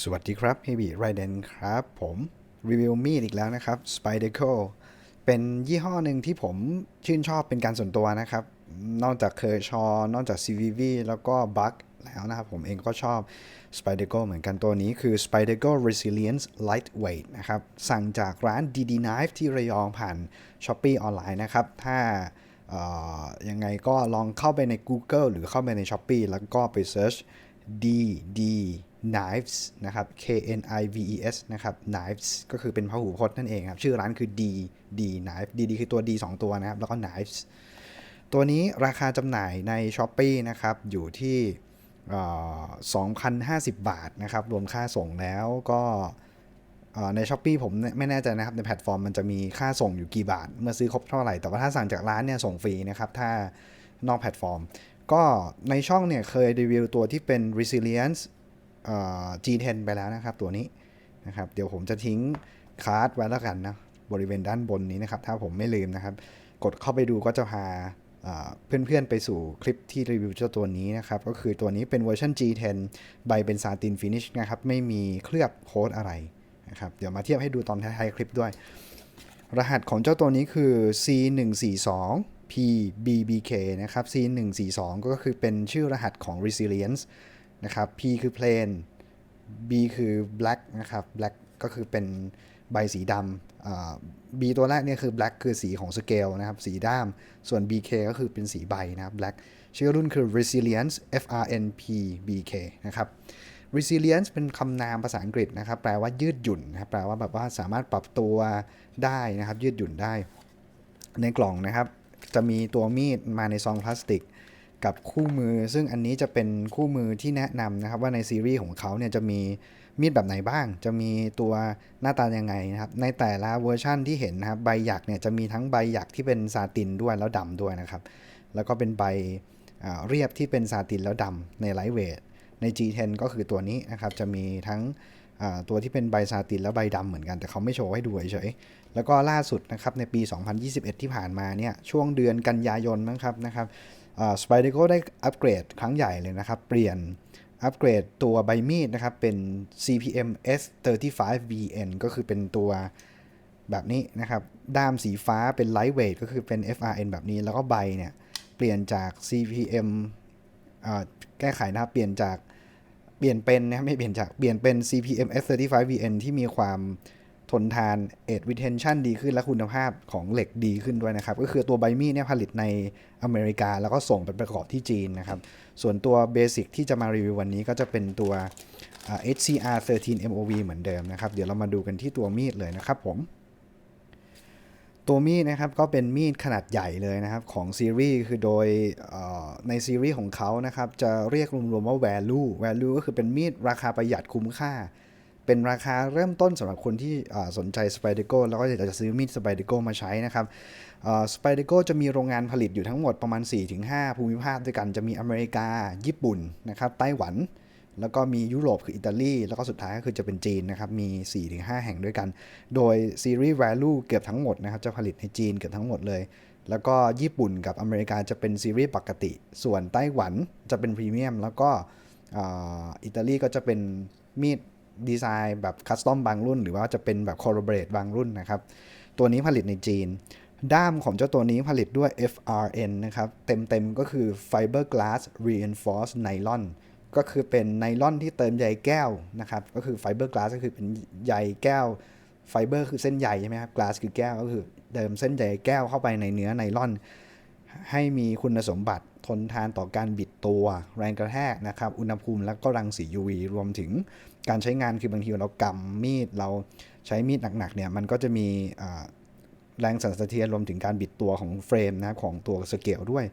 สวัสดีครับ h e a v y r i d e n ครับ ผม รีวิวมีดอีกแล้วนะครับ Spyderco เป็นยี่ห้อหนึ่งที่ผมชื่นชอบเป็นการส่วนตัวนะครับ นอกจากเคอร์ชอนอกจาก CVV แล้วก็ Bug แล้วนะครับ ผมเองก็ชอบ Spyderco เหมือนกันตัวนี้คือ Spyderco Resilience Lightweight นะครับ สั่งจากร้าน DD Knife ที่ระยองผ่าน Shopee ออนไลน์นะครับ ถ้ายังไงก็ลองเข้าไปใน Google หรือเข้าไปใน Shopee แล้วก็ไป search DD Knives นะครับ K N I V E S นะครับ Knives ก็คือเป็นพหูพจน์นั่นเองครับ ชื่อร้านคือ D D Knife D D คือตัว D 2 ตัวนะครับ แล้วก็ Knives ตัวนี้ราคาจำหน่ายใน s h อ p e e นะครับ อยู่ที่เอ่อ2,050 บาทนะครับ รวมค่าส่งแล้วก็ใน s h อ p e e ผมไม่แน่ใจนะครับ ในแพลตฟอร์มมันจะมีค่าส่งอยู่กี่บาท เมื่อซื้อครบเท่าไหร่ แต่ว่าถ้าสั่งจากร้านเนี่ยส่งฟรีนะครับ ถ้านอกแพลตฟอร์ม ก็ในช่องเนี่ยเคยรีวิวตัวที่เป็น resilience G10 ไปแล้วนะครับ ตัวนี้นะครับ เดี๋ยวผมจะทิ้งคาร์ดไว้แล้วกันนะบริเวณด้านบนนี้นะครับ ถ้าผมไม่ลืมนะครับ กดเข้าไปดูก็จะพาเพื่อนๆ ไปสู่คลิปที่รีวิวเจ้าตัวนี้นะครับ ก็คือตัวนี้เป็นเวอร์ชัน G10 ใบเป็นซาตินฟินิชนะครับ ไม่มีเคลือบโค้ดอะไรนะครับ เดี๋ยวมาเทียบให้ดูตอนท้ายๆคลิปด้วย รหัสของเจ้าตัวนี้คือ C142 PBBK นะครับ C142 ก็คือเป็นชื่อรหัสของ Resilience นะครับ P คือ plain B คือ black นะครับ black ก็คือเป็นใบสีดำ B ตัวแรกเนี่ยคือ black คือสีของสเกลนะครับ สีด้าม ส่วน BK ก็คือเป็นสีใบนะครับ black ชื่อรุ่นคือ resilience FRNP BK นะครับ resilience เป็นคำนามภาษาอังกฤษนะครับ แปลว่ายืดหยุ่นนะครับ แปลว่าแบบว่าสามารถปรับตัวได้นะครับ ยืดหยุ่นได้ ในกล่องนะครับ จะมีตัวมีดมาในซองพลาสติก กับคู่มือ ซึ่งอันนี้จะเป็นคู่มือที่แนะนำนะครับ ว่าในซีรีส์ของเขาเนี่ยจะมีมีดแบบไหนบ้าง จะมีตัวหน้าตายังไงนะครับ ในแต่ละเวอร์ชั่นที่เห็นนะครับ ใบหยักเนี่ยจะมีทั้งใบหยักที่เป็นซาตินด้วยแล้วดำด้วยนะครับ แล้วก็เป็นใบเรียบที่เป็นซาตินแล้วดำในไลท์เวท ใน G10 ก็คือตัวนี้นะครับ จะมีทั้งตัวที่เป็นใบซาตินและใบดำเหมือนกัน แต่เขาไม่โชว์ให้ดูเฉยแล้วก็ล่าสุดนะครับในปี 2021 ที่ผ่านมาเนี่ยช่วงเดือนกันยายนมั้งครับนะครับ สไปเดโกได้อัปเกรดครั้งใหญ่เลยนะครับ เปลี่ยนอัปเกรดตัวใบมีดนะครับ เป็น CPM S35VN ก็คือเป็นตัวแบบนี้นะครับ ด้ามสีฟ้าเป็น lightweight ก็คือเป็น FRN แบบนี้ แล้วก็ใบเนี่ยเปลี่ยนจาก CPM แก้ไขนะครับ เปลี่ยนจากเปลี่ยนเป็นนะไม่เปลี่ยนจากเปลี่ยนเป็น CPM S35VN ที่มีความ ทนทาน Edge Retention ดีขึ้นและคุณภาพของเหล็กดีขึ้นด้วยนะครับ ก็คือตัวใบมีดเนี่ยผลิตในอเมริกา แล้วก็ส่งไปประกอบที่จีนนะครับ ส่วนตัวเบสิกที่จะมารีวิววันนี้ก็จะเป็นตัว HCR 13 MOV เหมือนเดิมนะครับ เดี๋ยวเรามาดูกันที่ตัวมีดเลยนะครับผม ตัวมีดนะครับก็เป็นมีดขนาดใหญ่เลยนะครับของซีรีส์คือโดยในซีรีส์ของเขานะครับจะเรียกรวมๆว่า value value ก็คือเป็นมีดราคาประหยัดคุ้มค่า เป็นราคาเริ่มต้นสำหรับคนที่สนใจ s p y d e r g o แล้วก็อยากจะซื้อมีด s p y d e r g o มาใช้นะครับสไปเดโกจะมีโรงงานผลิตอยู่ทั้งหมดประมาณ 4-5 ภูมิภาคด้วยกันจะมีอเมริกา ญี่ปุ่นนะครับไต้หวัน แล้วก็มียุโรปคืออิตาลี แล้วก็สุดท้ายก็คือจะเป็นจีนนะครับ มี 4-5 แห่งด้วยกัน โดยซีรีส์ value เกือบทั้งหมดนะครับ จะผลิตในจีนเกือบทั้งหมดเลย แล้วก็ญี่ปุ่นกับอเมริกาจะเป็นซีรีส์ปกติ ส่วนไต้หวันจะเป็นพรีเมียมแล้วก็อิตาลีก็จะเป็นมีด ดีไซน์แบบคัสตอมบางรุ่น หรือว่าจะเป็นแบบคอร์ b เบรดบางรุ่นนะครับ ตัวนี้ผลิตในจีน ด้ามของเจ้าตัวนี้ผลิตด้วย FRN นะครับ เต็มๆก็คือ Fiberglass Reinforced Nylon ก็คือเป็นไนลอนที่เติมใยแก้วนะครับ ก็คือ Fiberglass ก็คือเป็นใยแก้ว ไฟเบอร์คือเส้นใยใช่ไหมครับ glass คือแก้วก็คือเติมเส้นใยแก้วเข้าไปในเนื้อไนลอน ให้มีคุณสมบัติ ทนทานต่อการบิดตัวแรงกระแทกนะครับ อุณหภูมิแล้วก็รังสี UV รวมถึงการใช้งานคือบางทีเรากำมีดเราใช้มีดหนักๆเนี่ยมันก็จะมีแรงสั่นสะเทือนรวมถึงการบิดตัวของเฟรมนะของตัวสเกลด้วย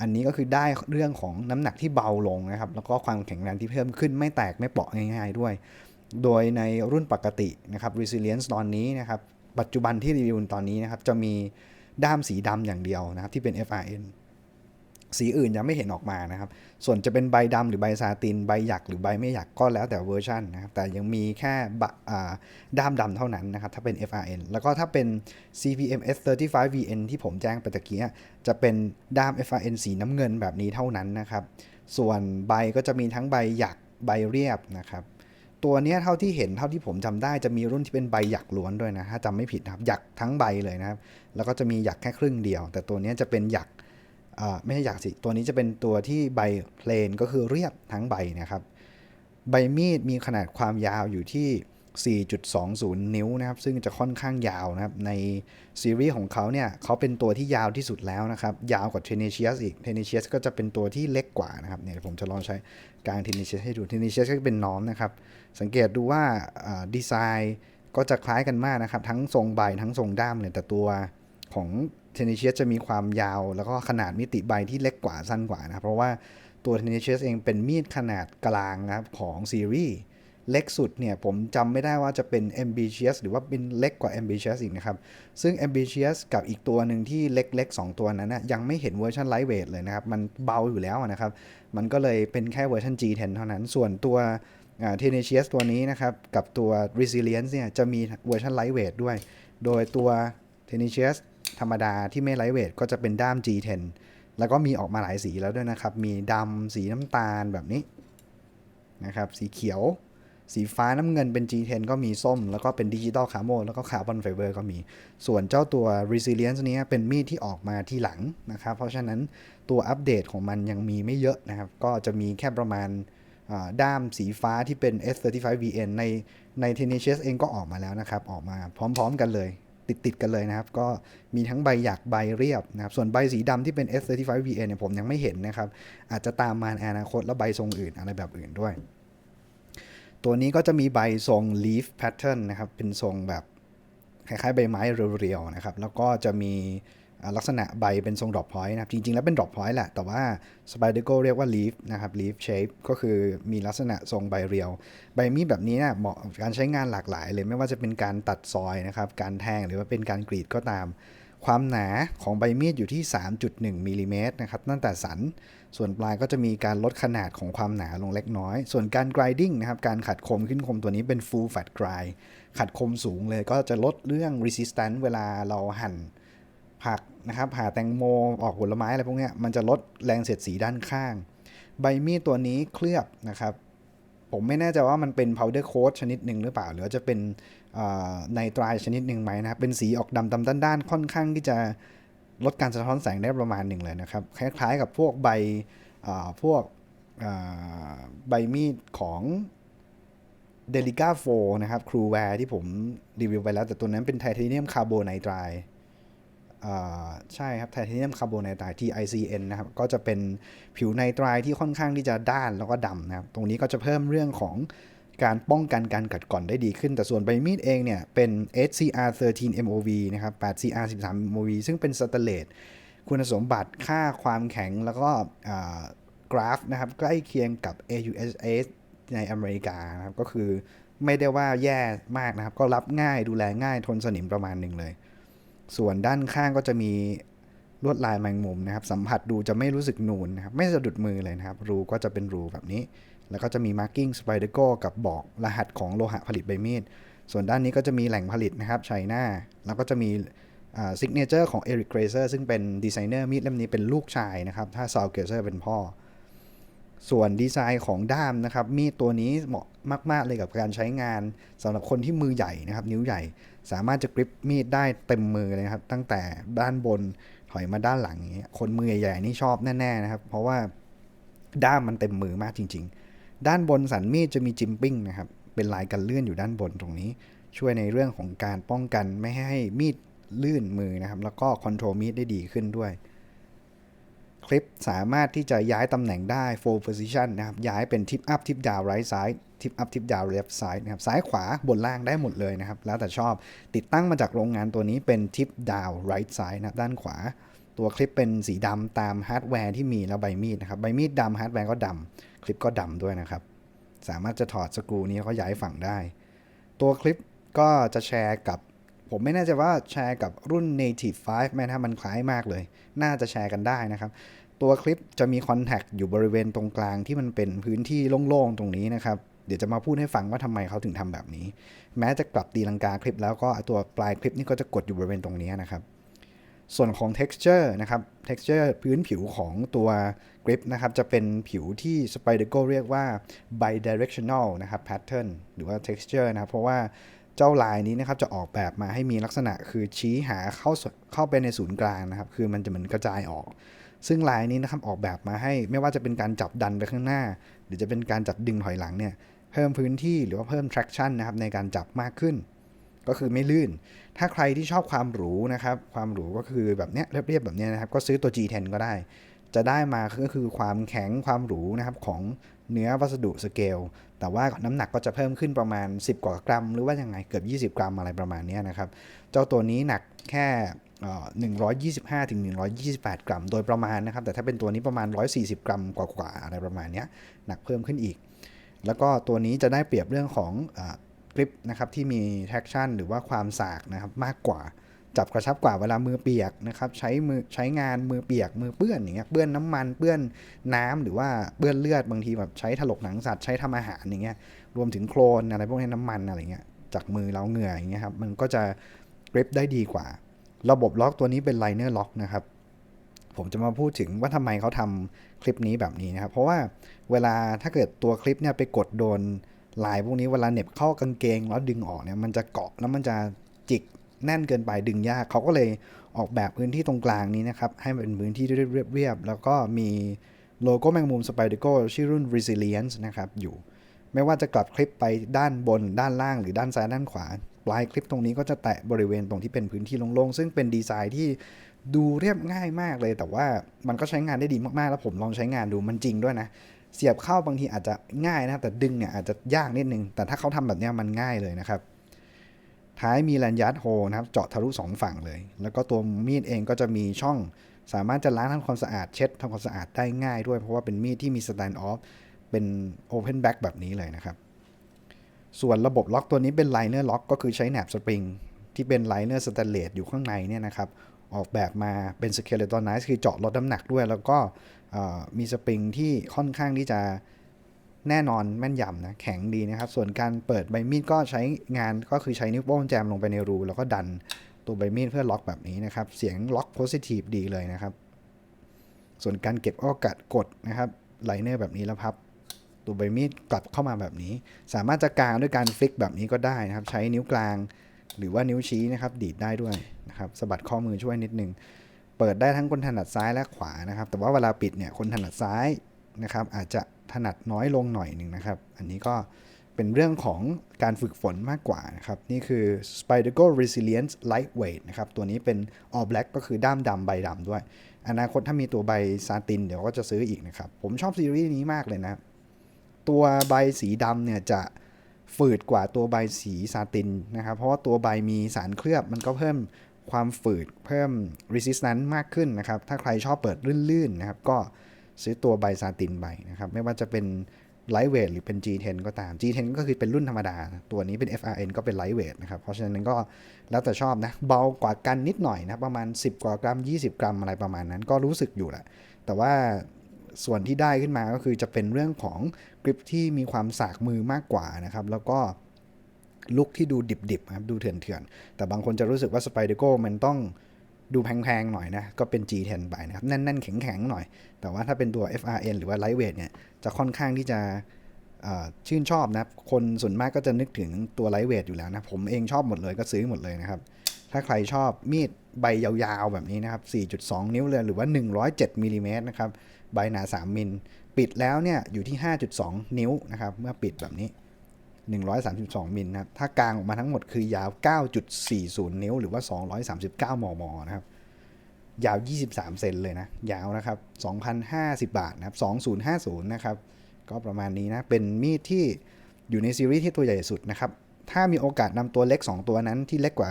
อันนี้ก็คือได้เรื่องของน้ำหนักที่เบาลงนะครับ แล้วก็ความแข็งแรงที่เพิ่มขึ้นไม่แตกไม่เปราะง่าย ๆด้วย โดยในรุ่นปกตินะครับ resilience ตอนนี้นะครับ ปัจจุบันที่รีวิวตอนนี้นะครับ จะมีด้ามสีดำอย่างเดียวนะครับที่เป็น FRN สีอื่นยังไม่เห็นออกมานะครับ ส่วนจะเป็นใบดำหรือใบซาติน ใบหยักหรือใบไม่หยักก็แล้วแต่เวอร์ชันนะครับ แต่ยังมีแค่ด้ามดำเท่านั้นนะครับ ถ้าเป็น FRN แล้วก็ถ้าเป็น CPM S35VN ที่ผมแจ้งไปตะกี้จะเป็นด้าม FRN สีน้ำเงินแบบนี้เท่านั้นนะครับ ส่วนใบก็จะมีทั้งใบหยักใบเรียบนะครับ ตัวนี้เท่าที่เห็นเท่าที่ผมจำได้จะมีรุ่นที่เป็นใบหยักล้วนด้วยนะ ถ้าจำไม่ผิดนะครับหยักทั้งใบเลยนะครับ แล้วก็จะมีหยักแค่ครึ่งเดียว แต่ตัวนี้จะเป็นหยัก ไม่ใช่หยักสิ ตัวนี้จะเป็นตัวที่ใบเพลนก็คือเรียบทั้งใบนะครับ ใบมีดมีขนาดความยาวอยู่ที่4.20 นิ้วนะครับ ซึ่งจะค่อนข้างยาวนะครับ ในซีรีส์ของเขาเนี่ยเขาเป็นตัวที่ยาวที่สุดแล้วนะครับ ยาวกว่าเทเนเชียสอีกเทเนเชียสก็จะเป็นตัวที่เล็กกว่านะครับเนี่ยผมจะลองใช้กลารเทเนเชียสให้ดูเทเนเชียสก็เป็นน้อมนะครับ สังเกตดูว่าดีไซน์ก็จะคล้ายกันมากนะครับ ทั้งทรงใบทั้งทรงด้ามเลยแต่ตัวของ เทเนเชียสจะมีความยาว แล้วก็ขนาดมิติใบที่เล็กกว่าสั้นกว่านะเพราะว่าตัวเทเนเชียสเองเป็นมีดขนาดกลางนะครับของซีรีส์เล็กสุดเนี่ยผมจำไม่ได้ว่าจะเป็น ambitious หรือว่าเป็นเล็กกว่า ambitious อีกนะครับ ซึ่ง ambitious กับอีกตัวหนึ่งที่เล็กๆ 2 ตัวนั้นนะยังไม่เห็นเวอร์ชัน lightweight เลยนะครับ มันเบาอยู่แล้วนะครับ มันก็เลยเป็นแค่เวอร์ชัน G10 เท่านั้น ส่วนตัว t e n a c i o u s ตัวนี้นะครับ กับตัว resilience เนี่ยจะมีเวอร์ชัน lightweight ด้วย โดยตัว t e n a c i o u s ธรรมดาที่ไม่ lightweight ก็จะเป็นด้าม G10 แล้วก็มีออกมาหลายสีแล้วด้วยนะครับ มีดำสีน้ำตาลแบบนี้นะครับ สีเขียว สีฟ้าน้ำเงินเป็น G10 ก็มีส้ม แล้วก็เป็นดิจิตอลคาร์โมแล้วก็คาร์บอนไฟเบอร์ก็มี ส่วนเจ้าตัว Resilience เนี้ยเป็นมีดที่ออกมาที่หลังนะครับ เพราะฉะนั้นตัวอัปเดตของมันยังมีไม่เยอะนะครับ ก็จะมีแค่ประมาณด้ามสีฟ้าที่เป็น S35VN ในใน t e n a c i o u s เองก็ออกมาแล้วนะครับ ออกมาพร้อมๆกันเลย ติดติดๆกันเลยนะครับ ก็มีทั้งใบหยักใบเรียบนะครับ ส่วนใบสีดำที่เป็น S35VN เนี่ยผมยังไม่เห็นนะครับ อาจจะตามมาในอนาคตแล้วใบทรงอื่นอะไรแบบอื่นด้วย ตัวนี้ก็จะมีใบทรง leaf pattern นะครับ เป็นทรงแบบคล้ายๆใบไม้เรียวๆนะครับ แล้วก็จะมี ลักษณะใบเป็นทรง drop point นะครับ จริง ๆ แล้วเป็น drop point แหละ แต่ว่า Spyderco เรียกว่า leaf นะครับ leaf shape ก็คือมีลักษณะทรงใบเรียว ใบมีดแบบนี้เนี่ยเหมาะการใช้งานหลากหลายเลย ไม่ว่าจะเป็นการตัดซอยนะครับ การแทงหรือว่าเป็นการกรีดก็ตาม ความหนาของใบมีดอยู่ที่ 3.1มิลลิเมตรนะครับตั้งแต่สัน ส่วนปลายก็จะมีการลดขนาดของความหนาลงเล็กน้อย ส่วนการ grinding นะครับ การขัดคมขึ้นคมตัวนี้เป็น full fat grind ขัดคมสูงเลยก็จะลดเรื่อง resistance เวลาเราหั่นผัก นะครับผ่าแตงโมออกผลไม้อะไรพวกนี้มันจะลดแรงเสียดสีด้านข้าง ใบมีดตัวนี้เคลือบนะครับ ผมไม่แน่ใจว่ามันเป็น powder coat ชนิดหนึ่งหรือเปล่า หรือจะเป็นไนตรายชนิดหนึ่งไหมนะครับ เป็นสีออกดำดำด้านๆค่อนข้างที่จะลดการสะท้อนแสงได้ประมาณหนึ่งเลยนะครับ คล้ายๆกับพวกใบพวกใบมีดของเดลิก้าโฟนะครับครูแวร์ที่ผมรีวิวไปแล้ว แต่ตัวนั้นเป็นไทเทเนียมคาร์โบไนไตรอ่า ใช่ครับไทเทเนียมคาร์โบไนไตร TICN นะครับ ก็จะเป็นผิวไนไตรที่ค่อนข้างที่จะด้านแล้วก็ดำนะครับ ตรงนี้ก็จะเพิ่มเรื่องของการป้องกันการกัดกร่อนได้ดีขึ้น แต่ส่วนใบมีดเองเนี่ยเป็น HCR 13 MOV นะครับ 8CR 13 MOV ซึ่งเป็นสแตเลสคุณสมบัติค่าความแข็งแล้วก็กราฟนะครับใกล้เคียงกับ AUSS ในอเมริกานะครับ ก็คือไม่ได้ว่าแย่มากนะครับ ก็รับง่ายดูแลง่ายทนสนิมประมาณหนึ่งเลย ส่วนด้านข้างก็จะมีลวดลายแมงมุมนะครับ สัมผัสดูจะไม่รู้สึกนูนนะครับ ไม่สะดุดมือเลยนะครับ รูก็จะเป็นรูแบบนี้ แล้วก็จะมี marking s p y d e r c o กับบอกรหัสของโลหะผลิตใบมีด ส่วนด้านนี้ก็จะมีแหล่งผลิตนะครับไชน่า แล้วก็จะมีซิกเนเจอร์ของ Eric Grazer ซึ่งเป็นดีไซเนอร์มีดเล่มนี้เป็นลูกชายนะครับ ถ้า Saul Grazer เป็นพ่อ ส่วนดีไซน์ของด้ามนะครับ มีดตัวนี้เหมาะมาก ๆ เลยกับการใช้งานสำหรับคนที่มือใหญ่นะครับ นิ้วใหญ่ สามารถจะกริปมีดได้เต็มมือเลยครับ ตั้งแต่ด้านบนถอยมาด้านหลังอย่างเงี้ยคนมือใหญ่ๆนี่ชอบแน่ๆนะครับ เพราะว่าด้ามมันเต็มมือมากจริง ๆ ด้านบนสันมีดจะมีจิมปิ้งนะครับ เป็นลายกันเลื่อนอยู่ด้านบนตรงนี้ ช่วยในเรื่องของการป้องกันไม่ให้มีดลื่นมือนะครับ แล้วก็คอนโทรลมีดได้ดีขึ้นด้วย คลิปสามารถที่จะย้ายตำแหน่งได้ full position นะครับ ย้ายเป็นทิป up ทิป down right side ทิป up ทิป down left side นะครับซ้ายขวาบนล่างได้หมดเลยนะครับ แล้วแต่ชอบติดตั้งมาจากโรงงานตัวนี้เป็นทิป down right side นะครับด้านขวา ตัวคลิปเป็นสีดำตามฮาร์ดแวร์ที่มีแล้วใบมีดนะครับใบมีดดำฮาร์ดแวร์ก็ดำคลิปก็ดำด้วยนะครับ สามารถจะถอดสกรูนี้แล้วก็ย้ายฝั่งได้ ตัวคลิปก็จะแชร์กับผมไม่แน่ใจว่าแชร์กับรุ่น native 5ไหมนะครับมันคล้ายมากเลย น่าจะแชร์กันได้นะครับ ตัวคลิปจะมีคอนแทคอยู่บริเวณตรงกลางที่มันเป็นพื้นที่โล่งๆ ตรงนี้นะครับ ดี๋ยวจะมาพูดให้ฟังว่าทำไมเขาถึงทำแบบนี้ แม้จะกลับตีลังกาคลิปแล้วก็ตัวปลายคลิปนี่ก็จะกดอยู่บริเวณตรงนี้นะครับส่วนของ texture นะครับ texture พื้นผิวของตัว grip นะครับจะเป็นผิวที่ Spyderco เรียกว่า bidirectional นะครับ pattern หรือว่า texture นะครับเพราะว่าเจ้าลายนี้นะครับจะออกแบบมาให้มีลักษณะคือชี้หาเข้าเข้าไปในศูนย์กลางนะครับ คือมันจะเหมือนกระจายออก ซึ่งลายนี้นะครับออกแบบมาให้ไม่ว่าจะเป็นการจับดันไปข้างหน้า หรือจะเป็นการจับดึงถอยหลังเนี่ย เพิ่มพื้นที่หรือว่าเพิ่ม traction นะครับในการจับมากขึ้น ก็คือไม่ลื่น ถ้าใครที่ชอบความหรูนะครับ ความหรูก็คือแบบเนี้ยเรียบๆแบบเนี้ยนะครับ ก็ซื้อตัว G10 ก็ได้ จะได้มาก็คือความแข็งความหรูนะครับของเนื้อวัสดุสเกล แต่ว่าน้ำหนักก็จะเพิ่มขึ้นประมาณ 10 กว่ากรัม หรือว่ายังไงเกือบ 20 กรัมอะไรประมาณเนี้ยนะครับ เจ้าตัวนี้หนักแค่125ถึง128 กรัม โดยประมาณนะครับ แต่ถ้าเป็นตัวนี้ประมาณ 140 กรัมกว่าๆอะไรประมาณเนี้ยหนักเพิ่มขึ้นอีก แล้วก็ตัวนี้จะได้เปรียบเรื่องของกริปนะครับที่มี traction หรือว่าความสากนะครับมากกว่าจับกระชับกว่าเวลามือเปียกนะครับใช้มือใช้งานมือเปียกมือเปื้อนอย่างเงี้ยเปื้อนน้ำมันเปื้อนน้ำหรือว่าเปื้อนเลือดบางทีแบบใช้ถลกหนังสัตว์ใช้ทำอาหารอย่างเงี้ยรวมถึงโคลนอะไรพวกนี้น้ำมันอะไรเงี้ยจากมือเราเหงื่ออย่างเงี้ยครับมันก็จะกริปได้ดีกว่า ระบบล็อกตัวนี้เป็นไลเนอร์ล็อกนะครับผมจะมาพูดถึงว่าทำไมเขาทำคลิปนี้แบบนี้นะครับเพราะว่า เวลาถ้าเกิดตัวคลิปเนี่ยไปกดโดนลายพวกนี้เวลาเน็บเข้ากางเกงแล้วดึงออกเนี่ยมันจะเกาะแล้วมันจะจิกแน่นเกินไปดึงยากเขาก็เลยออกแบบพื้นที่ตรงกลางนี้นะครับ ให้มันเป็นพื้นที่เรียบๆแล้วก็มีโลโก้แมงมุมสไปเดอร์โกชื่อรุ่น Resilience นะครับอยู่ ไม่ว่าจะกลับคลิปไปด้านบนด้านล่างหรือด้านซ้ายด้านขวา ปลายคลิปตรงนี้ก็จะแตะบริเวณตรงที่เป็นพื้นที่โล่งๆ ซึ่งเป็นดีไซน์ที่ดูเรียบง่ายมากเลย แต่ว่ามันก็ใช้งานได้ดีมากๆ แล้วผมลองใช้งานดูมันจริงด้วยนะ เสียบเข้าบางทีอาจจะง่ายนะครับแต่ดึงเนี่ยอาจจะยากนิดนึง แต่ถ้าเขาทำแบบนี้มันง่ายเลยนะครับ ท้ายมีแลนยัดโฮนะครับ เจาะทะลุสองฝั่งเลย แล้วก็ตัวมีดเองก็จะมีช่อง สามารถจะล้างทำความสะอาดเช็ดทำความสะอาดได้ง่ายด้วย เพราะว่าเป็นมีดที่มีสแตนด์ออฟเป็นโอเพนแบ็กแบบนี้เลยนะครับ ส่วนระบบล็อกตัวนี้เป็นไลเนอร์ล็อกก็คือใช้แหนบสปริงที่เป็นไลเนอร์สแตนเลสอยู่ข้างในเนี่ยนะครับออกแบบมาเป็นสเคเลตอนไนซ์คือเจาะลดน้ำหนักด้วย แล้วก็เมีสปริงที่ค่อนข้างที่จะแน่นอนแม่นยำนะแข็งดีนะครับ ส่วนการเปิดใบมีดก็ใช้งานก็คือใช้นิ้วโป้งแจมลงไปในรู แล้วก็ดันตัวใบมีดเพื่อล็อกแบบนี้นะครับ เสียงล็อกโพซิทีฟดีเลยนะครับ ส่วนการเก็บก็กัดกดนะครับไลเนอร์แบบนี้แล้วพับ ตัวใบมีดกลับเข้ามาแบบนี้ สามารถจะกางด้วยการฟลิกแบบนี้ก็ได้นะครับ ใช้นิ้วกลางหรือว่านิ้วชี้นะครับ ดีดได้ด้วยนะครับสะบัดข้อมือช่วยนิดนึง เปิดได้ทั้งคนถนัดซ้ายและขวานะครับ แต่ว่าเวลาปิดเนี่ยคนถนัดซ้ายนะครับ อาจจะถนัดน้อยลงหน่อยหนึ่งนะครับ อันนี้ก็เป็นเรื่องของการฝึกฝนมากกว่านะครับ นี่คือ Spyderco Resilience Lightweight นะครับ ตัวนี้เป็น All Black ก็คือด้ามดำใบดำด้วย อนาคตถ้ามีตัวใบซาตินเดี๋ยวก็จะซื้ออีกนะครับ ผมชอบซีรีส์นี้มากเลยนะ ตัวใบสีดำเนี่ยจะฝืดกว่าตัวใบสีซาตินนะครับ เพราะว่าตัวใบมีสารเคลือบมันก็เพิ่ม ความฝืดเพิ่ม resistance มากขึ้นนะครับ ถ้าใครชอบเปิดลื่นๆนะครับ ก็ซื้อตัวใบซาตินใบนะครับ ไม่ว่าจะเป็น lightweight หรือเป็น G10 ก็ตาม G10 ก็คือเป็นรุ่นธรรมดา ตัวนี้เป็น FRN ก็เป็น lightweight นะครับ เพราะฉะนั้นก็แล้วแต่ชอบนะ เบากว่ากันนิดหน่อยนะ ประมาณ 10 กว่ากรัม 20 กรัมอะไรประมาณนั้น ก็รู้สึกอยู่แหละ แต่ว่าส่วนที่ได้ขึ้นมาก็คือจะเป็นเรื่องของกริปที่มีความสากมือมากกว่านะครับ แล้วก็ ลุกที่ดูดิบๆครับดูเถื่อนๆ แต่บางคนจะรู้สึกว่า Spyderco มันต้องดูแพงๆหน่อยนะ ก็เป็น G10 ไปนะครับ แน่นๆ แข็งๆ หน่อย แต่ว่าถ้าเป็นตัว FRN หรือว่า Lightweight เนี่ย จะค่อนข้างที่จะชื่นชอบนะคนส่วนมากก็จะนึกถึงตัว Lightweight อยู่แล้วนะ ผมเองชอบหมดเลยก็ซื้อหมดเลยนะครับ ถ้าใครชอบมีดใบยาวๆ แบบนี้นะครับ 4.2 นิ้วเลยหรือว่า 107มิลลิเมตรนะครับ ใบหนา 3 มิล ปิดแล้วเนี่ยอยู่ที่ 5.2 นิ้วนะครับ เมื่อปิดแบบนี้ 132 มิลนะครับ ถ้ากลางออกมาทั้งหมดคือยาว 9.40 นิ้ว หรือว่า 239 มม นะครับ ยาว 23 เซนเลยนะ ยาวนะครับ 2,050 บาทนะครับ 2050 นะครับ ก็ประมาณนี้นะ เป็นมีดที่อยู่ในซีรีส์ที่ตัวใหญ่สุดนะครับ ถ้ามีโอกาสนำตัวเล็ก 2 ตัวนั้นที่เล็กกว่า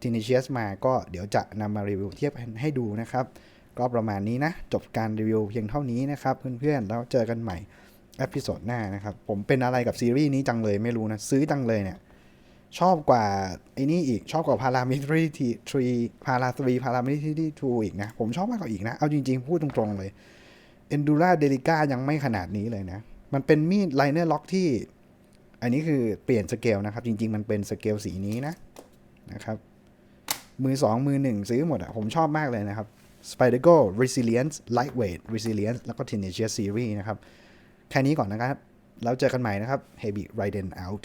ทีนิเชียสมา ก็เดี๋ยวจะนำมารีวิวเทียบให้ดูนะครับ ก็ประมาณนี้นะ จบการรีวิวเพียงเท่านี้นะครับ เพื่อนๆ แล้วเจอกันใหม่ เอพิโซดหน้านะครับ ผมเป็นอะไรกับซีรีส์นี้จังเลยไม่รู้นะ ซื้อจังเลยเนี่ย ชอบกว่าไอ้นี่อีกชอบกว่าพารามิทรีทรีพาราทรีพารามิทรีทูอีกนะ ผมชอบมากกว่าอีกนะ เอาจริงๆ พูดตรงๆเลยเอนดูราเดลิก้ายังไม่ขนาดนี้เลยนะ มันเป็นมีดไลเนอร์ล็อกที่ อันนี้คือเปลี่ยนสเกลนะครับ จริง ๆ มันเป็นสเกลสีนี้นะนะครับ มือ 2 มือ 1 ซื้อหมดอะผมชอบมากเลยนะครับ Spider Go Resilience Lightweight Resilience แล้วก็ Tenacious Series นะครับ แค่นี้ก่อนนะครับ แล้วเจอกันใหม่นะครับ Heavy Raiden out